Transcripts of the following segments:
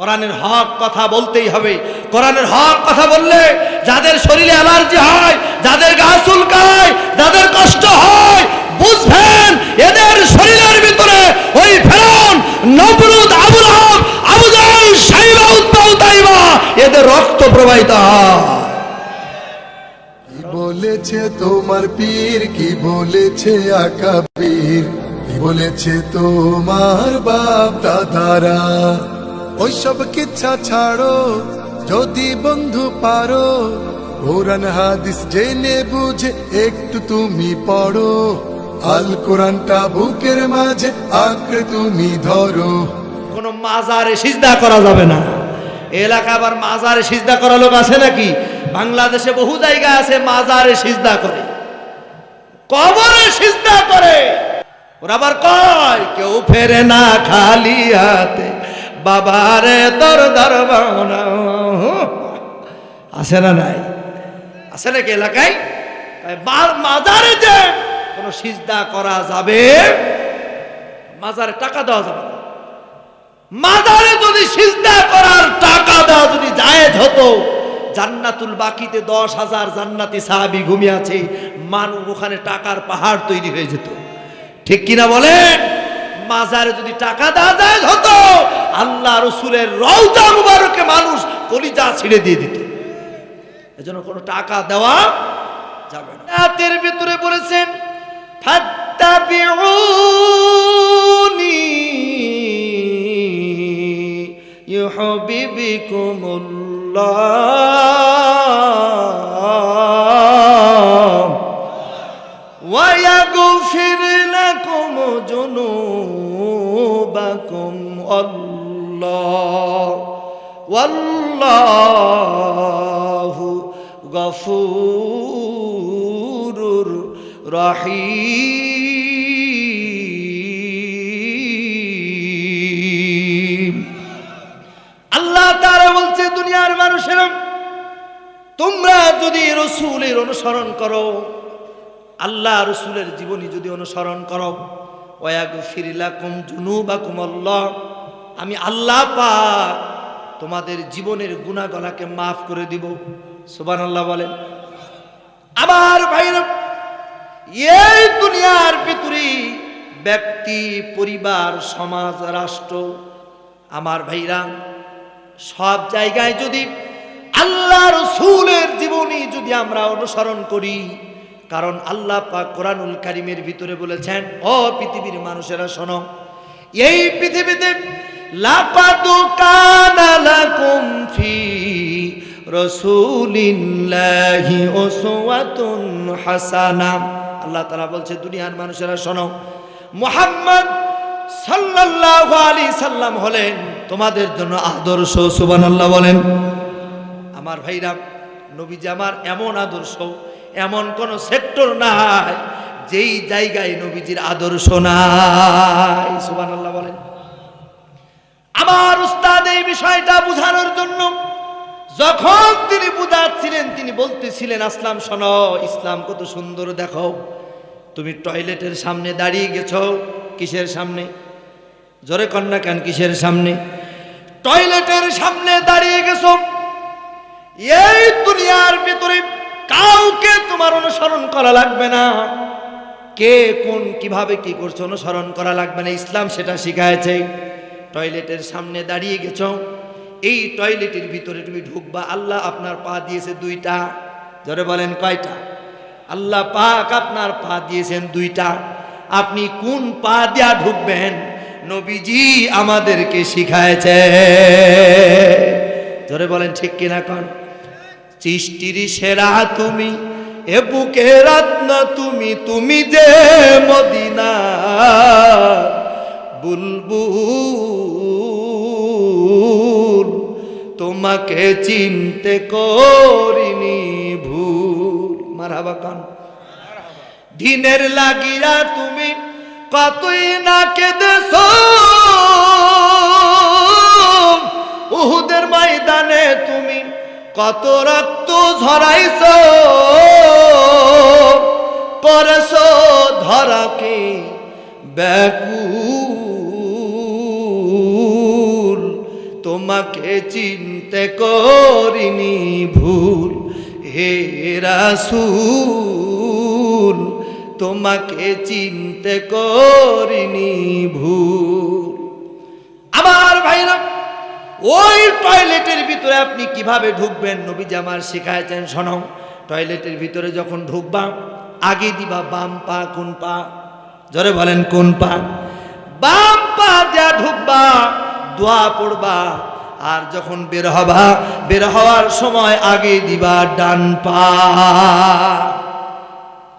কোরআনের হক কথা বলতেই হবে। কোরআনের হক কথা বললে যাদের শরীরে অ্যালার্জি হয়, যাদের গা চুলকায়, যাদের কষ্ট হয়, বুঝবেন এদের শরীরের ভিতরে ওই ফেরাউন নবরুদ আবুল আহাব আবু জাহল, সাইবা উত্তা উতাইবা, এদের রক্ত প্রবাহিত হয়। বলেছে তোমার পীর? কি বলেছে আকাবীর? কি বলেছে তোমার বাপ দাদারা? ওইসব কিচ্ছা ছাড়ো, যদি বন্ধু পারো। কোরআন হাদিস জেনে বুঝে একটু তুমি পড়ো। আল কোরআনটা বুকের মাঝে আঁকড়ে তুমি ধরো। কোনো মাজারে সিজদা করা যাবে না। এলাকা আবার মাজারে সিজদা করা লোক আছে নাকি? বাংলাদেশে বহু জায়গা আছে মাজারে সিজদা করে। কবরে সিজদা করে। ওরা আবার কয়, কেউ ফেরে না খালি হাতে। বাবারে তোর দরবার আছে না নাই? আছে নাকি এলাকায়? মাজারে যে কোনো সিজদা করা যাবে, মাজারে টাকা দেওয়া যাবে না। মাজারে যদি সিজদা করার টাকা দেওয়া যদি জায়েজ হতো, জান্নাতুল বাকিতে দশ হাজার জান্নাতি সাহাবি ঘুমিয়ে আছে মানুষ ওখানে টাকার পাহাড় তৈরি হয়ে যেত। ঠিক কিনা বলেন? মাজারে যদি টাকা দেওয়া যায় হতো, আল্লাহ রসুলের রওজা মুবারকে মানুষ কলিজা ছিঁড়ে দিয়ে দিত। এজন্য কোনো টাকা দেওয়া যাবে না। রাতের ভিতরে বলেছেন, ফাত্তাবিউনি ইউহিবকুমুল্লাহ ওয়া ইয়াগফির الله والله غفور رحيم আল্লাহ তারা বলছে দুনিয়ার মানুষেরা তোমরা যদি রসুলের অনুসরণ করো আল্লাহ রসুলের জীবনী যদি অনুসরণ করো ওয়াগু ফিরিলাকুম জুনুবাকুম আল্লাহ আমি আল্লাহ পাক তোমাদের জীবনের গুণাগলাকে মাফ করে দিব। সুবান আল্লাহ বলেন। আবার ভাইরা, এই দুনিয়ার ভিতরে ব্যক্তি, পরিবার, সমাজ, রাষ্ট্র, আমার ভাইরা, সব জায়গায় যদি আল্লাহ রসুলের জীবনী যদি আমরা অনুসরণ করি, কারণ আল্লাহ পাক কোরআনুল কারিমের ভিতরে বলেছেন অ পৃথিবীর মানুষেরা শোনো, এই পৃথিবীতে লাপাদু কানা লাকুম ফি রসুলিল্লাহি উসওয়াতুন হাসানা। আল্লাহ তাআলা বলছে, দুনিয়ার মানুষেরা শোনো, মুহাম্মদ সাল্লাল্লাহু আলাইহি সাল্লাম হলেন তোমাদের জন্য আদর্শ, সুবহানাল্লাহ বলেন। আমার ভাইরা, নবীজি আমার এমন আদর্শ, এমন কোন সেক্টর নাই যেই জায়গায় নবীজির আদর্শ নাই, সুবহানাল্লাহ বলেন। আমার উস্তাদ এই বিষয়টা বোঝানোর জন্য যখন তিনি বুঝাচ্ছিলেন, তিনি বলতেছিলেন, আসলাম, শোনো, ইসলাম কত সুন্দর, দেখো। তুমি টয়লেটের সামনে দাঁড়িয়ে গেছ, কিসের সামনে? জোরে কন্যা কেন, কিসের সামনে? টয়লেটের সামনে দাঁড়িয়ে গেছ। এই দুনিয়ার ভিতরে কাউকে তোমার অনুসরণ করা লাগবে না। কে, কোন, কীভাবে, কি করছে, অনুসরণ করা লাগবে না। ইসলাম সেটা শিখায়েছে টয়লেটের সামনে দাঁড়িয়ে গেছ। এই টয়লেটের ভিতরে তুমি ঢুকবা, আল্লাহ আপনার পা দিয়েছে দুইটা। ধরে বলেন, কয়টা? আল্লাহ পাক আপনার পা দিয়েছেন দুইটা। আপনি কোন পা দিয়া ঢুকবেন? নবীজি আমাদেরকে শিখায়েছে ধরে বলেন, ঠিক কিনা কন? সৃষ্টির সেরা তুমি, এ বুকে রত্ন তুমি তুমি যে মদিনা। বুলবুল, তোমাকে চিনতে করিনি ভুল। মারহাবা কান। দিনের লাগিয়া তুমি কতই না কেঁদেছ। উহুদের ময়দানে তুমি কত রক্ত ঝরাইছ। করেছ ধরাকে ব্যাকুল। চিনতে করিনি ভুল। হে রাসূল, তোমাকে চিনতে করিনি ভুল। আমার ভাইরা, ওই টয়লেটের ভিতরে আপনি কীভাবে ঢুকবেন? নবীজি আমার শিখাইছেন, শোনো, টয়লেটের ভিতরে যখন ঢুকবা, আগে দিবা বাম পা, কোন পা? জোরে বলেন, কোন পা? বাম পা যা ঢুকবা, দোয়া পড়বা আর যখন বের হবা, বের হওয়ার সময় আগে দিবা ডান পা।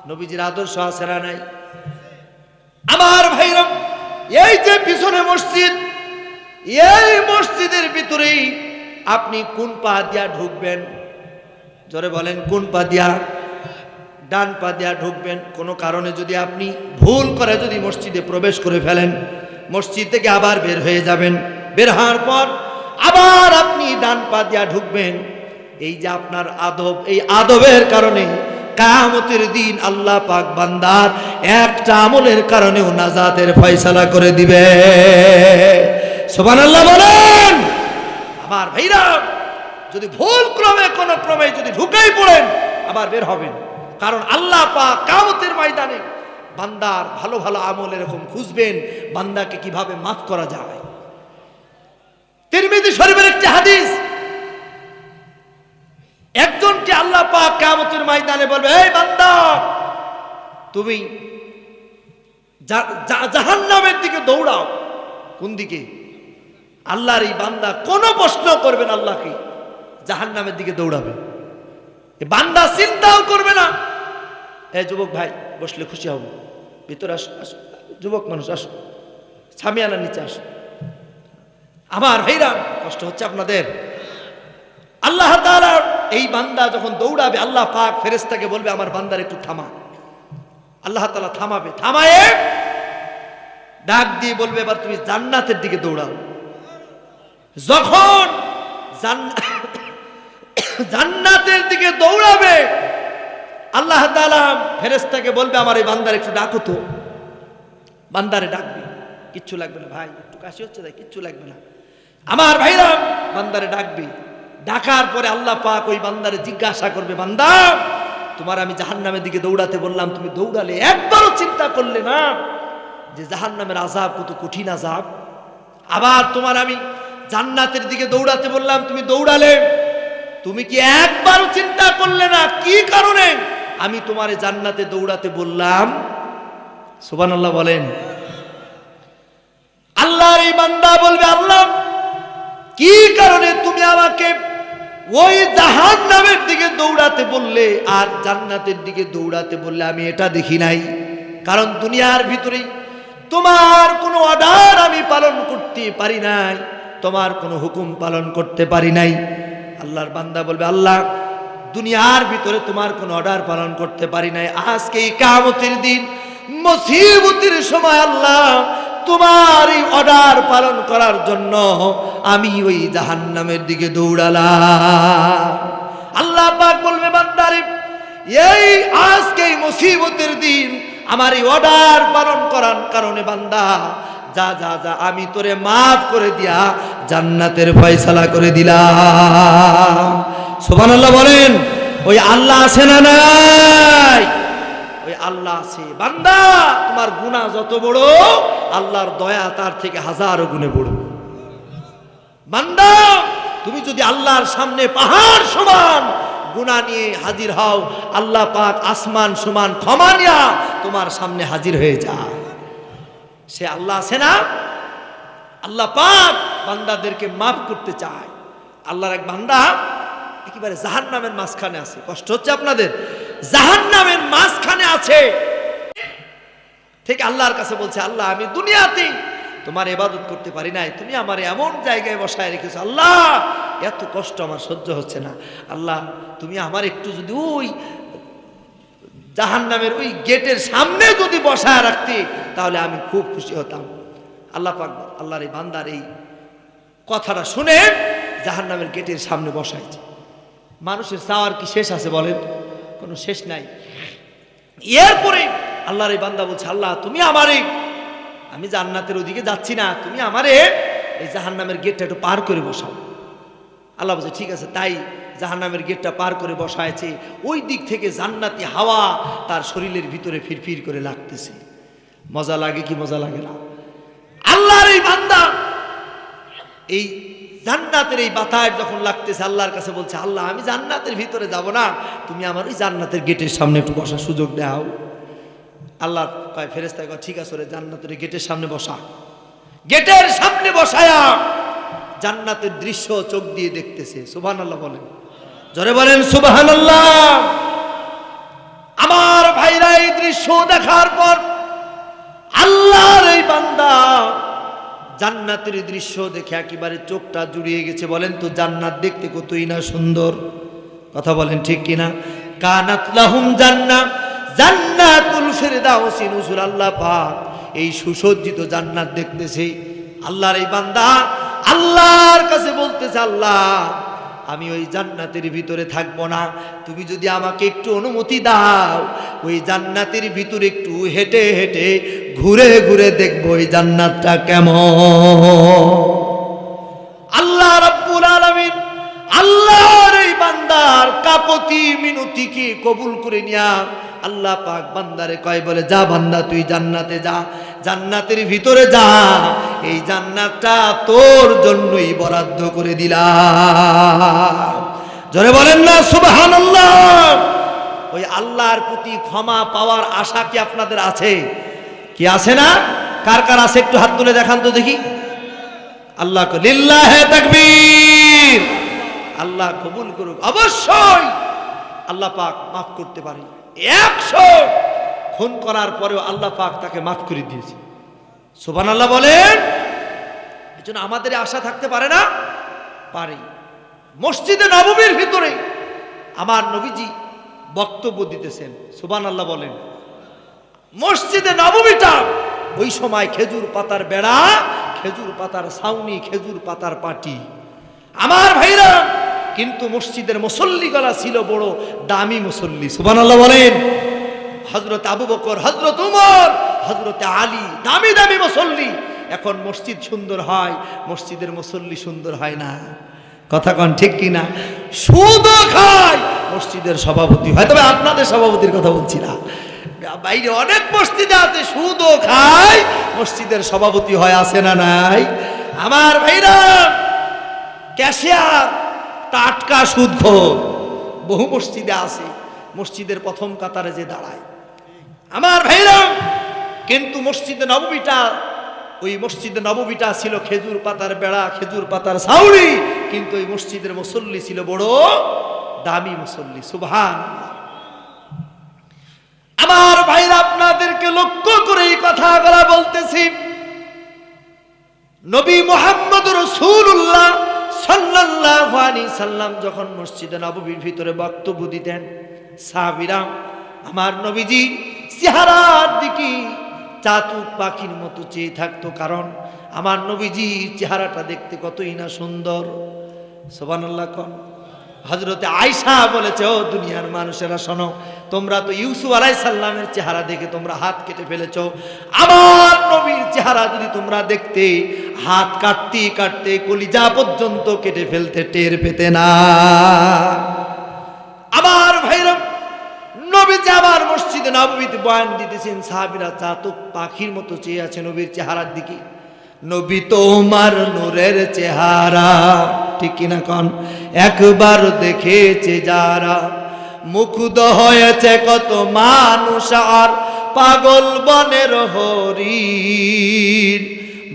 নবীজির আদর্শ আছে না নাই? আমার ভাইরা এই যে পিছনে মসজিদ, এই মসজিদের ভিতরেই আপনি কোন পা দিয়া ঢুকবেন? জোরে বলেন, কোন পা দিয়া? ডান পা দিয়া ঢুকবেন। কোনো কারণে যদি আপনি ভুল করে যদি মসজিদে প্রবেশ করে ফেলেন, মসজিদ থেকে আবার বের হয়ে যাবেন। বের হওয়ার পর আবার আপনি ডান পা দিয়া ঢুকবেন। এই যে আপনার আদব, এই আদবের কারণে কামতের দিন আল্লাহ পাক বান্দার একটা আমলের কারণেও নাজাতের ফয়সালা করে দিবে। সোবান আল্লাহ বলেন। আমার ভাইরা, যদি ভুল ক্রমে, কোন ক্রমে যদি ঢুকেই পড়েন, আবার বের হবেন। কারণ আল্লাহ পাক কামতের ময়দানে বান্দার ভালো ভালো আমল এরকম খুঁজবেন, বান্দাকে কীভাবে মাফ করা যায়। তিরমিজি শরীফের একটি হাদিস। একজনকে আল্লাহ পাক কিয়ামতের ময়দানে বলবে, এই বান্দা, তুমি জাহান্নামের দিকে দৌড়াও। কোন দিকে? আল্লাহর এই বান্দা কোনো প্রশ্ন করবেন আল্লাহকে, জাহান্নামের দিকে দৌড়াবে। বান্দা চিন্তাও করবে না। এ যুবক ভাই, বসলে খুশি হব। ভিতরে আসো আসো যুবক মানুষ, আসো। সামিয়ানার নিচে আসো। আমার ভাইরা, কষ্ট হচ্ছে আপনাদের। আল্লাহ এই বান্দা যখন দৌড়াবে, আল্লাহ পাক ফেরেশতাকে বলবে, আমার বান্দার একটু থামা। আল্লাহ তাআলা থামাবে। থামায়ে ডাক দিয়ে বলবে, এবার তুমি জান্নাতের দিকে দৌড়াও। যখন জান্ন- জান্নাতের দিকে দৌড়াবে, আল্লাহ তাআলা ফেরেশতাকে বলবে, আমার এই বান্দার একটু ডাকো তো। বান্দারে ডাকবে, কিচ্ছু লাগবে না ভাই, একটু কাশি হচ্ছে তাই কিচ্ছু লাগবে না। আমার ভাইরা বান্দারে ডাকবে। ডাকার পরে আল্লাহ পাক ওই বান্দারে জিজ্ঞাসা করবে বান্দা তোমার আমি জাহান্নামের দিকে দৌড়াতে বললাম তুমি দৌড়ালে একবারও চিন্তা করলে না যে জাহান্নামের আজাব কত কঠিন আজাব আবার তোমার আমি জান্নাতের দিকে দৌড়াতে বললাম তুমি দৌড়ালে তুমি কি একবারও চিন্তা করলে না? কি কারণে? আমি তোমারে জান্নাতে দৌড়াতে বললাম সুবহানাল্লাহ বলেন। আল্লাহর এই বান্দা বলবে আল্লাহ কি কারণে তুমি আমাকে ওই জাহান নামের দিকে দৌড়াতে বললে আর জান্নাতের দিকে দৌড়াতে বললে আমি এটা দেখি নাই? কারণ দুনিয়ার ভিতরেই তোমার কোনো অর্ডার আমি পালন করতে পারি নাই, তোমার কোনো হুকুম পালন করতে পারি নাই। আল্লাহর বান্দা বলবে, আল্লাহ, দুনিয়ার ভিতরে তোমার কোনো অর্ডার পালন করতে পারি নাই। আজকে এই কামতের দিন, মুসিবতের সময় আল্লাহ তোমার এই অর্ডার পালন করার জন্য আমি ওই জাহান্নামের দিকে দৌড়ালাম। আল্লাহ পাক বলবে, বান্দারে, এই আজকে এই মুসিবতের দিন আমার এই অর্ডার পালন করার কারণে বান্দা, যা যা যা, আমি তোরে মাফ করে দিয়া জান্নাতের ফয়সালা করে দিলাম। সুবহানাল্লাহ বলেন, ওই আল্লাহ আছে না নাই? ওই আল্লাহ আছে, বান্দা, তোমার গুনাহ যত বড়, আল্লাহর দয়া তার থেকে হাজারো গুণে বড়। বান্দা, তুমি যদি আল্লাহর সামনে পাহাড় সমান গুনাহ নিয়ে হাজির হও, আল্লাহ পাক আসমান সমান ক্ষমা নিয়া তোমার সামনে হাজির হয়ে যায়। সে আল্লাহ আছে না? আল্লাহ পাক বান্দাদেরকে মাফ করতে চায়। আল্লাহর এক বান্দা, একেবারে জাহান নামের মাঝখানে আছে। কষ্ট হচ্ছে আপনাদের? জাহান নামের মাঝখানে আছে। ঠিক আল্লাহর কাছে বলছে, আল্লাহ, আমি দুনিয়াতে তোমার এবাদত করতে পারি নাই। তুমি আমার এমন জায়গায় বসায় রেখেছো। আল্লাহ, এত কষ্ট আমার সহ্য হচ্ছে না। আল্লাহ, তুমি আমার একটু যদি ওই জাহান নামের ওই গেটের সামনে যদি বসায় রাখতে, তাহলে আমি খুব খুশি হতাম। আল্লাহ পাক আল্লাহর এই বান্দার এই কথাটা শুনে জাহান নামের গেটের সামনে বসাইছে। মানুষের চাওয়ার কি শেষ আছে বলেন? কোনো শেষ নাই। এরপরে আল্লাহর এই বান্দা বলছে, আল্লাহ, তুমি আমারে আমি জান্নাতের ওদিকে যাচ্ছি না, তুমি আমারে এই জাহান্নামের গেটটা একটু পার করে বসাও। আল্লাহ বলছে, ঠিক আছে, তাই জাহান্নামের গেটটা পার করে বসায়ছে। ওই দিক থেকে জান্নাতি হাওয়া তার শরীরের ভিতরে ফিরফির করে লাগতেছে। মজা লাগে কি মজা লাগে না? আল্লাহর এই বান্দা এই জান্নাতের এই বাতায় যখন লাগতেছে, আল্লাহর কাছে বলছে, আল্লাহ, আমি জান্নাতের ভিতরে যাব না। তুমি আমার ওই জান্নাতের গেটের সামনে একটু বসার সুযোগ দাও। আল্লাহ কয় ফেরেস্তায় কয়, ঠিক আছে রে, জান্নাতের গেটের সামনে বসা। গেটের সামনে বসায়া জান্নাতের দৃশ্য চোখ দিয়ে দেখতেছে। সুবহান আল্লাহ বলেন। জোরে বলেন সুবহান আল্লাহ আমার ভাইরা এই দৃশ্য দেখার পর আল্লাহর এই বান্দা জান্নাতের দৃশ্য দেখে একেবারে চোখটা জুড়িয়ে গেছে। বলেন তো, জান্নাত দেখতে কতই না সুন্দর। কথা বলেন ঠিক কিনা? কানাতলাহুম জান্না জান্নাত জান্নাতুল ফেরদাউসি নুজুল আল্লাহ পাক। এই সুসজ্জিত জান্নাত দেখতেছে আল্লাহর এই বান্দা। আল্লাহর কাছে বলতেছে, আল্লাহ আমি ওই জান্নাতের ভিতরে থাকব না। তুমি যদি আমাকে একটু অনুমতি দাও, ওই জান্নাতের ভিতরে একটু হেঁটে হেঁটে ঘুরে ঘুরে দেখব ওই জান্নাতটা কেমন। আল্লাহ রাব্বুল আলামিন আল্লাহর এই বান্দার কাপতি মিনতিকে কবুল করে নিয়া আল্লাহ পাক বান্দারে কয় বলে, যা বান্দা, তুই জান্নাতে যা, জান্নাতের ভিতরে যা এই জান্নাতটা তোর জন্যই বরাদ্দ করে দিলাম। জোরে বলেন না, সুবহানাল্লাহ। ওই আল্লাহর প্রতি ক্ষমা পাওয়ার আশা কি আপনাদের আছে? কি আছে না? কার কার আছে একটু হাত তুলে দেখান তো দেখি। আল্লাহ লিল্লাহে তাকবীর। আল্লাহ কবুল করুক। অবশ্যই আল্লাহ পাক মাফ করতে পারে একশো খুন করার পরেও আল্লাহ পাক তাকে মাফ করে দিয়েছে। সুবান আল্লাহ বলেন এই জন্য আমাদের আশা থাকতে পারে না? পারে। মসজিদে নবমীর ভিতরে আমার নবীজি বক্তব্য দিতেছেন সুবান আল্লাহ বলেন। মসজিদে নবমীটা ওই সময় খেজুর পাতার বেড়া, খেজুর পাতার ছাউনি, খেজুর পাতার পাটি। আমার ভাইরা, কিন্তু মসজিদের মুসল্লি গলা ছিল বড় দামি মুসল্লি সুবান আল্লাহ বলেন। হজরত আবু বকর হজরত উমর হজরত আলী, দামি দামি মুসল্লি। এখন মসজিদ সুন্দর হয়, মসজিদের মুসল্লি সুন্দর হয় না। কথা কন ঠিক কিনা সুদও খায়, মসজিদের সভাপতি হয়। তবে আপনাদের সভাপতির কথা বলছি না। বাইরে অনেক মসজিদে আছে, সুদও খায়, মসজিদের সভাপতি হয়, আছে না নাই? আমার ভাইরা, ক্যাশিয়ার, টাটকা সুদখোর। বহু মসজিদে আছে, মসজিদের প্রথম কাতারে যে দাঁড়ায়। আমার ভাইরা কিন্তু মসজিদে নবমীটা ওই মসজিদে নবমীটা ছিল খেজুর পাতার বেড়া, খেজুর পাতার সাউরি কিন্তু ওই মসজিদের মুসল্লি ছিল বড় দামি মুসল্লি, সুবহান। আমার ভাইরা, আপনাদেরকে লক্ষ্য করে এই কথাগুলা বলতেছি। নবী মোহাম্মদ রসুল্লাহ সাল্লাল্লাহু সাল্লাম যখন মসজিদে নববীর ভিতরে বক্তব্য দিতেন সাহাবীরা আমার নবীজি চেহারার দিকে চাতুক পাখির মতো চেয়ে থাকতো, কারণ আমার নবীজি চেহারাটা দেখতে কতই না সুন্দর। সোবানাল্লাহ কন। হজরতে আয়সা বলেছে, ও দুনিয়ার মানুষেরা, শোনো, তোমরা তো ইউসুফ আলাই সাল্লামের চেহারা দেখে তোমরা হাত কেটে ফেলেছ। আমার নবীর চেহারা যদি তোমরা দেখতে, হাত কাটতে কাটতে কলিজা পর্যন্ত কেটে ফেলতে টের পেতে না আমার ভাইরা নবীজি আবার মসজিদে নবীতে বয়ান দিতেছেন সাহাবিরা, চাতক পাখির মতো চেয়ে আছে নবীর চেহারার দিকে। নবী তোমার নূরের চেহারা, ঠিক কিনা কন? একবার দেখেছে যারা মুকুদ হয়েছে কত মানুষ আর পাগল বনের হরিণ।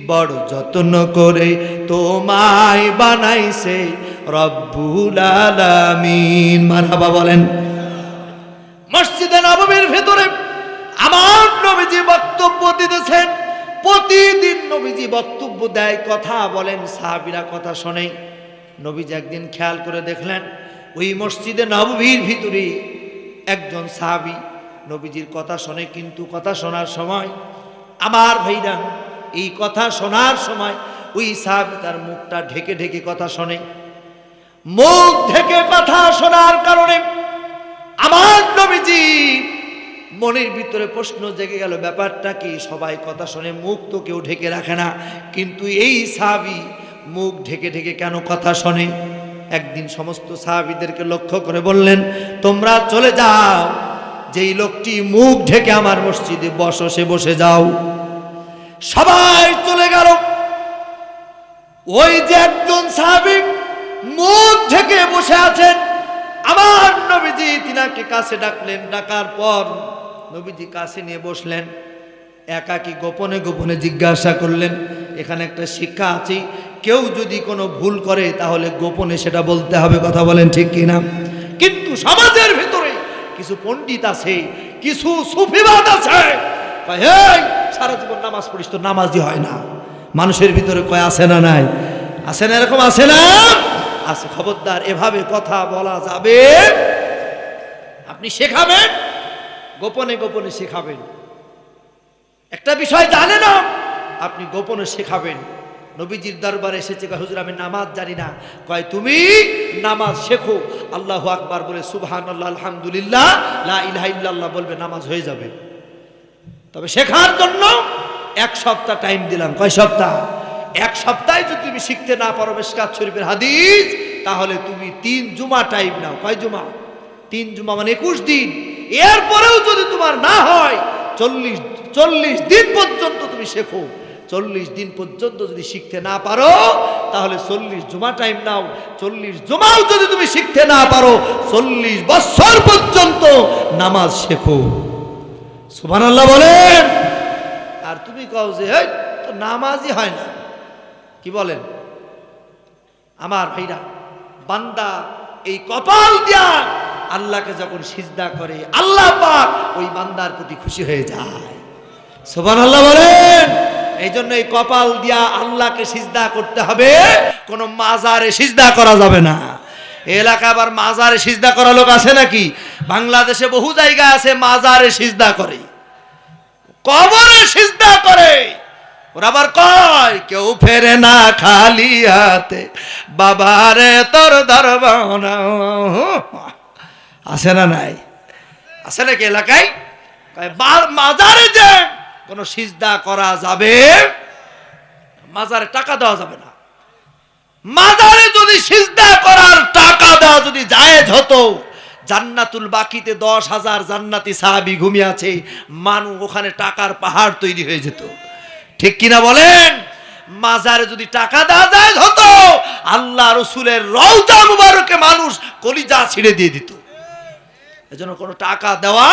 বড় যত্ন করে তোমায় বানাইছে রব্বুল আলামিন। মারহাবা বলেন মসজিদে নবমীর ভেতরে আমার নবীজি বক্তব্য দিতেছেন। প্রতিদিন নবীজি বক্তব্য দেয়, কথা বলেন, সাহাবিরা কথা শোনে। নবীজি একদিন খেয়াল করে দেখলেন, ওই মসজিদে নবমীর ভিতরে একজন সাহাবি নবীজির কথা শোনে, কিন্তু কথা শোনার সময়, আমার ভাইরা এই কথা শোনার সময় ওই সাহাবি তার মুখটা ঢেকে ঢেকে কথা শোনে। মুখ ঢেকে কথা শোনার কারণে নবীজি, মনের ভিতরে প্রশ্ন জেগে গেল, ব্যাপারটা কি? সবাই কথা শুনে মুখ তো কেউ ঢেকে রাখে না। কিন্তু এই সাবি মুখ ঢেকে ঢেকে কেন কথা শোনে? একদিন সমস্ত সাহাবিদেরকে লক্ষ্য করে বললেন, তোমরা চলে যাও, যেই লোকটি মুখ ঢেকে আমার মসজিদে বসো, সে বসে যাও। সবাই চলে গেল। ওই যে একজন সাহাবি মুখ ঢেকে বসে আছেন আমার নবীজি তিনাকে কাছে ডাকলেন ডাকার পর নবীজি কাছে নিয়ে বসলেন। একাকি গোপনে গোপনে জিজ্ঞাসা করলেন এখানে একটা শিক্ষা আছে কেউ যদি কোনো ভুল করে তাহলে গোপনে সেটা বলতে হবে কথা বলেন ঠিক কিনা? কিন্তু সমাজের ভিতরে কিছু পণ্ডিত আছে কিছু সুফিবাদ আছে। কয়, "এই, সারা জীবন নামাজ পড়িস তো নামাজই হয় না। মানুষের ভিতরে কয় আছে না নাই? আছে না? এরকম আছে না? আছে খবরদার এভাবে কথা বলা যাবে। আপনি শেখাবেন গোপনে গোপনে শেখাবেন। একটা বিষয় জানে না আপনি গোপনে শেখাবেন। নবীজির দরবারে এসেছে কয়, হুজুর আমি নামাজ জানি না। কয় তুমি নামাজ শেখো। আল্লাহ আকবার বলে সুবহান আল্লাহ আলহামদুলিল্লাহ লা ইলাহা ইল্লাল্লাহ বলবে নামাজ হয়ে যাবে। তবে শেখার জন্য এক সপ্তাহ টাইম দিলাম। কয় সপ্তাহ? এক সপ্তাহে যদি তুমি শিখতে না পারো মেশকাত শরীফের হাদিস তাহলে তুমি তিন জুমা টাইম নাও। কয় জুমা? তিন জুমা মানে একুশ দিন। এরপরেও যদি তোমার না হয় চল্লিশ চল্লিশ দিন পর্যন্ত তুমি শেখো। চল্লিশ দিন পর্যন্ত যদি শিখতে না পারো তাহলে চল্লিশ জুমা টাইম নাও। চল্লিশ জুমাও যদি তুমি শিখতে না পারো চল্লিশ বছর পর্যন্ত নামাজ শেখো। সুবান আল্লাহ বলেন। আর তুমি কও যে "এই, তো নামাজই হয় না। কি বলেন? আমার ভাইরা, বান্দা এই কপাল দিয়া আল্লাহকে যখন সিজদা করে, আল্লাহ পাক ওই বান্দার প্রতি খুশি হয়ে যায়। সুবান আল্লাহ বলেন এই জন্য এই কপাল দিয়া আল্লাহকে সিজদা করতে হবে, কোন মাজারে সিজদা করা যাবে না। এলাকা আবার মাজারে সিজদা করা লোক আছে নাকি? বাংলাদেশে বহু জায়গা আছে মাজারে সিজদা করে। কবরে সিজদা করে। ওরা আবার কয় কেউ ফেরে না খালি হাতে বাবারে তোর দরবানা। আছে না নাই? আছে নাকি এলাকায়? কয়, মাজারে যে কোনো সিজদা করা যাবে মাজারে টাকা দেওয়া যাবে না। মাজারে যদি সিজদা করার টাকা দেওয়া যদি জায়েজ হতো জান্নাতুল বাকিতে দশ হাজার জান্নাতি সাহাবি ঘুমিয়ে আছে মানুষ ওখানে টাকার পাহাড় তৈরি হয়ে যেত। ঠিক কিনা বলেন? মাজারে যদি টাকা দেওয়া যায় হতো, আল্লাহ রসুলের রওজা মুবারকে মানুষ কলিজা ছিঁড়ে দিয়ে দিত। এজন্য কোনো টাকা দেওয়া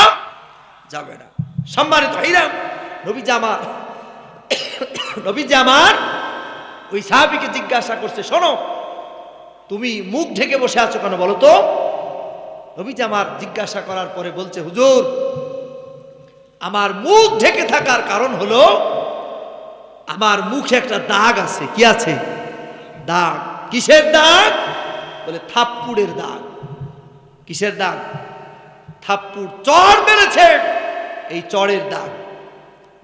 যাবে না। সম্মানিত হইরাম নবী জামার নবী জামার ওই সাহাবিকে জিজ্ঞাসা করছে, শোনো, তুমি মুখ ঢেকে বসে আছো কেন বলো তো? নবীজি আমার জিজ্ঞাসা করার পরে বলছে, হুজুর, আমার মুখ ঢেকে থাকার কারণ হলো আমার মুখে একটা দাগ আছে, কি আছে? দাগ। কিসের দাগ? বলে থাপ্পুড়ের দাগ। কিসের দাগ? থাপ্পুড় চড় মেরেছে এই চড়ের দাগ।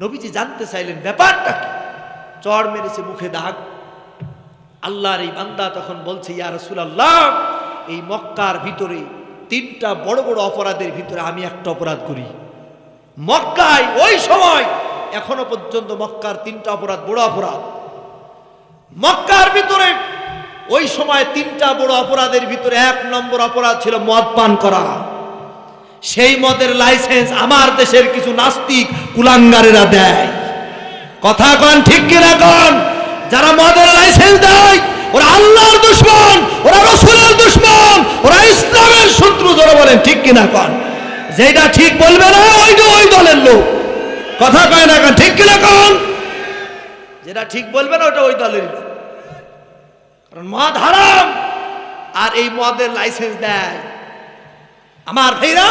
নবীজি জানতে চাইলেন ব্যাপারটা কি? চড় মেরেছে মুখে দাগ। আল্লাহর এই বান্দা তখন বলছে, ইয়া রাসূলুল্লাহ, এই মক্কার ভিতরে তিনটা বড় বড় অপরাধের ভিতরে আমি একটা অপরাধ করি। মক্কায় ওই সময় এখনও পর্যন্ত মক্কার তিনটা অপরাধ, বড় অপরাধ। মক্কার ভিতরে ওই সময় তিনটা বড় অপরাধের ভিতরে এক নম্বর অপরাধ ছিল মদ পান করা। সেই মদের লাইসেন্স আমার দেশের কিছু নাস্তিক কুলাঙ্গারেরা দেয়। কথা কন ঠিক কিনা কন? যারা মদের লাইসেন্স দেয়, ওরা আল্লাহর দুশ্মন, ওরা রসুলের দুশ্মন, ওরা ইসলামের শত্রু যারা বলেন ঠিক কিনা কন? যেটা ঠিক বলবে না ওইটা ওই দলের লোক। কথা কয় না কন ঠিক কিনা কন? যেটা ঠিক বলবে না, ওটা ওই দলের কারণ মদ হারাম, আর এই মদের লাইসেন্স দেয়। আমার ভাইরা,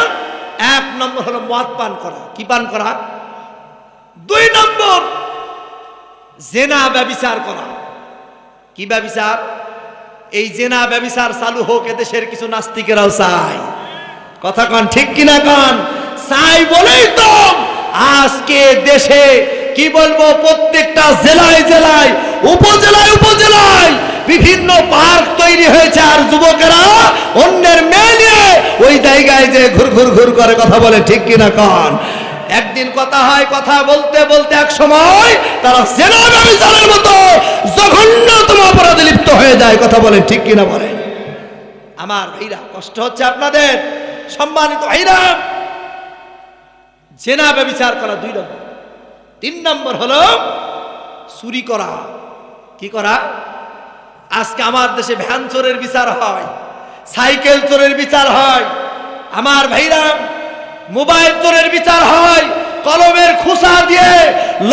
এক নম্বর হলো মদ পান করা। কি পান করা? দুই নম্বর, জেনা ব্যবিচার করা। কি ব্যবিচার? এই জেনা ব্যবিচার চালু হোক এদেশের কিছু নাস্তিকেরাও চায়। কথা কন, ঠিক কিনা কন? চাই বলেই তো। আজকে দেশে, কি বলব, প্রত্যেকটা জেলায় জেলায়, উপজেলায় উপজেলায় বিভিন্ন পার্ক তৈরি হয়েছে। আর যুবকেরা অন্যের মেয়ে নিয়ে ওই জায়গায় যে ঘুর ঘুর ঘুর করে কথা বলে, ঠিক কিনা কন? একদিন কথা হয়, কথা বলতে বলতে এক সময় তারা সেনা ব্যবচারের মতো জঘন্যতম অপরাধে লিপ্ত হয়ে যায়, কথা বলেন ঠিক কিনা বলেন আমার ভাইরা, কষ্ট হচ্ছে আপনাদের? সম্মানিত ভাইরা জেনা ব্যবচার করা দুই নম্বর। তিন নম্বর হলো চুরি করা। কি করা? আজকে আমার দেশে ভ্যান চোরের বিচার হয়, সাইকেল চোরের বিচার হয়, আমার ভাইরা মোবাইল চোরের বিচার হয়, কলমের খুসা দিয়ে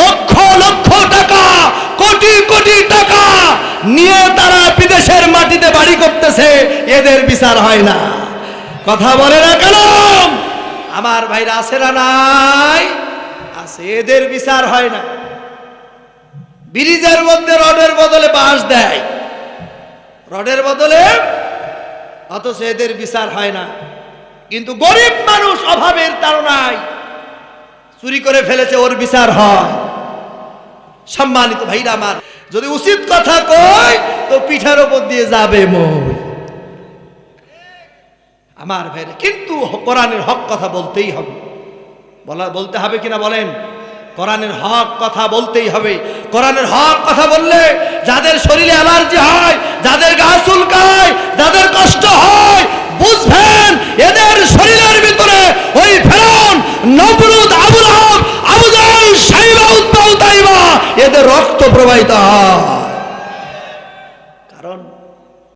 লক্ষ লক্ষ টাকা, কোটি কোটি টাকা নিয়ে তারা বিদেশের মাটিতে বাড়ি করতেছে, এদের বিচার হয় না। কথা বলে না কেন? আমার ভাইরা আছে না নাই? আছে, এদের বিচার হয় না। ব্রিজের মধ্যে রডের বদলে বাঁশ দেয়। রডের বদলে অথচ এদের বিচার হয় না। কিন্তু গরিব মানুষ অভাবের তাড়নায় চুরি করে ফেলেছে, ওর বিচার হয়। সম্মানিত ভাইরা আমার, যদি উচিত কথা কয়, তো পিঠার ওপর দিয়ে যাবে মই আমার ভাইরা কিন্তু কোরআনের হক কথা বলতেই হবে। বলা, বলতে হবে কিনা বলেন? কোরআনের হক কথা বলতেই হবে। কোরআনের হক কথা বললে যাদের শরীরে অ্যালার্জি হয়, যাদের গা চুলকায়, যাদের কষ্ট হয়, বুঝবেন এদের শরীরের ভিতরে ওই ফেরন নবরুদ আবুল হক সাইবা উদ্বাউ তাইবা, এদের রক্ত প্রবাহিত হয়।